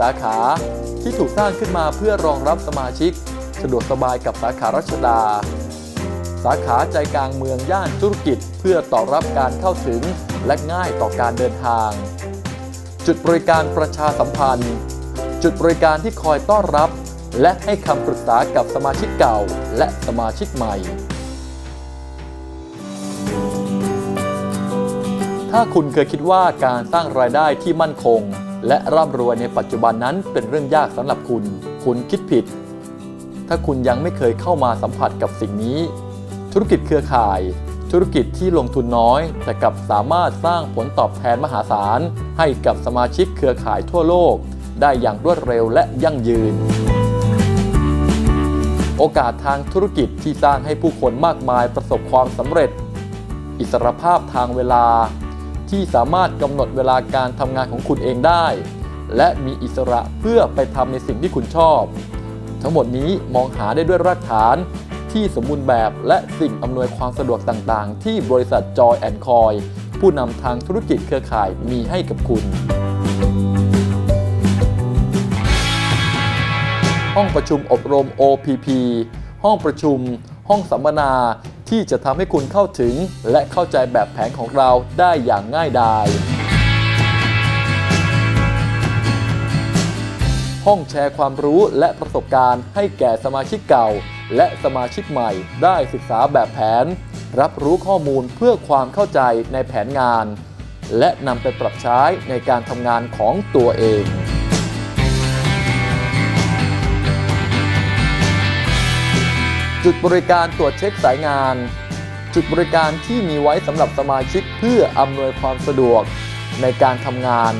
สาขา ที่ถูกสร้างขึ้นมาเพื่อรองรับสมาชิก สะดวกสบายกับสาขารัชดา สาขาใจกลางเมืองย่านธุรกิจ เพื่อตอบรับการเข้าถึงและง่ายต่อการเดินทาง จุดบริการประชาสัมพันธ์ จุดบริการที่คอยต้อนรับ และให้คำปรึกษากับสมาชิกเก่า และสมาชิกใหม่ถ้าคุณเคยคิดว่าการสร้างรายได้ที่มั่นคง และร่ำรวยในปัจจุบันนั้นเป็นเรื่องยากสำหรับคุณ คุณคิดผิด ถ้าคุณยังไม่เคยเข้ามาสัมผัสกับสิ่งนี้ ธุรกิจเครือข่าย ธุรกิจที่ลงทุนน้อย แต่กลับสามารถสร้างผลตอบแทนมหาศาล ให้กับสมาชิกเครือข่ายทั่วโลก ได้อย่างรวดเร็วและยั่งยืน โอกาสทางธุรกิจที่สร้างให้ผู้คนมากมายประสบความสำเร็จ อิสรภาพทางเวลา ที่สามารถกำหนดเวลาการทำงานของคุณเองได้ และมีอิสระเพื่อไปทำในสิ่งที่คุณชอบ ทั้งหมดนี้มองหาได้ด้วยรากฐานที่สมบูรณ์แบบและสิ่งอำนวยความสะดวกต่างๆ ที่บริษัท Joy and Coy ผู้นำทางธุรกิจเครือข่ายมีให้กับคุณห้องประชุมอบรม OPP ห้องประชุม ห้องสัมมนา ที่จะทำให้คุณเข้าถึง และเข้าใจแบบแผนของเราได้อย่างง่ายดาย ห้องแชร์ความรู้และประสบการณ์ให้แก่สมาชิกเก่า และสมาชิกใหม่ได้ศึกษาแบบแผน รับรู้ข้อมูลเพื่อความเข้าใจในแผนงาน และนำไปปรับใช้ในการทำงานของตัวเอง จุดบริการตรวจเช็คสายงาน จุดบริการที่มีไว้สำหรับสมาชิกเพื่ออำนวยความสะดวกในการทำงาน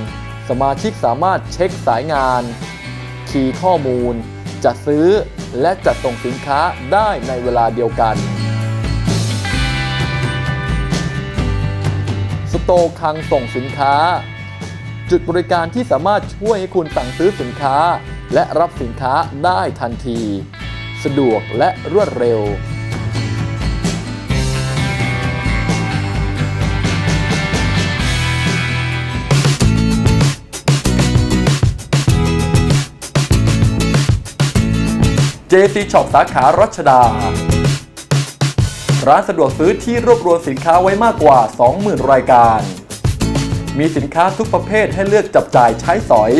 สมาชิกสามารถเช็คสายงาน คีย์ข้อมูล จัดซื้อและจัดส่งสินค้าได้ในเวลาเดียวกัน สโตร์คลังส่งสินค้า จุดบริการที่สามารถช่วยให้คุณสั่งซื้อสินค้า และรับสินค้าได้ทันที สะดวกและรวดเร็ว JC Shop สาขารัชดา ร้านสะดวกซื้อที่รวบรวมสินค้าไว้มากกว่า 20,000 รายการ มีสินค้าทุกประเภทให้เลือกจับจ่ายใช้สอย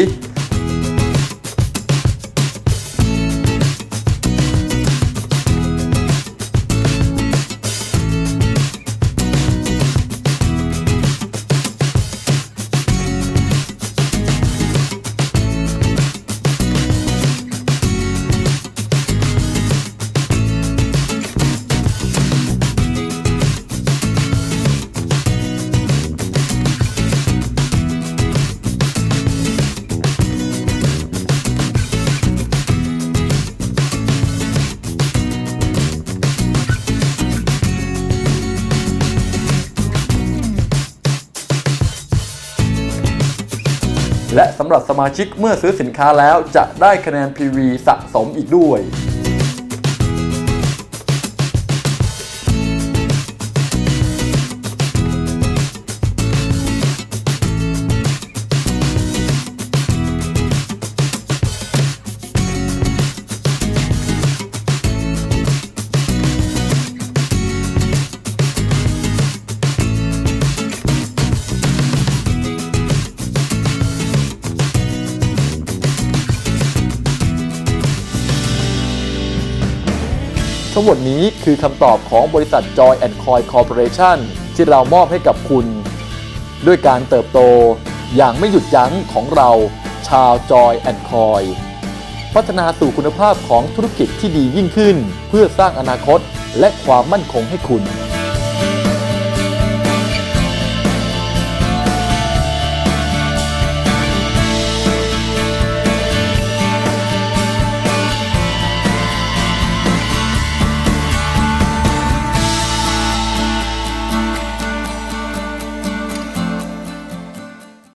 และสำหรับสมาชิกเมื่อซื้อสินค้าแล้วจะได้คะแนน PV สะสมอีกด้วย ทั้งหมดนี้คือคำตอบของบริษัท Joy and Coy Corporation ที่เรามอบให้กับคุณ ด้วยการเติบโตอย่างไม่หยุดยั้งของเราชาว Joy and Coy พัฒนาสู่คุณภาพของธุรกิจที่ดียิ่งขึ้น เพื่อสร้างอนาคตและความมั่นคงให้คุณ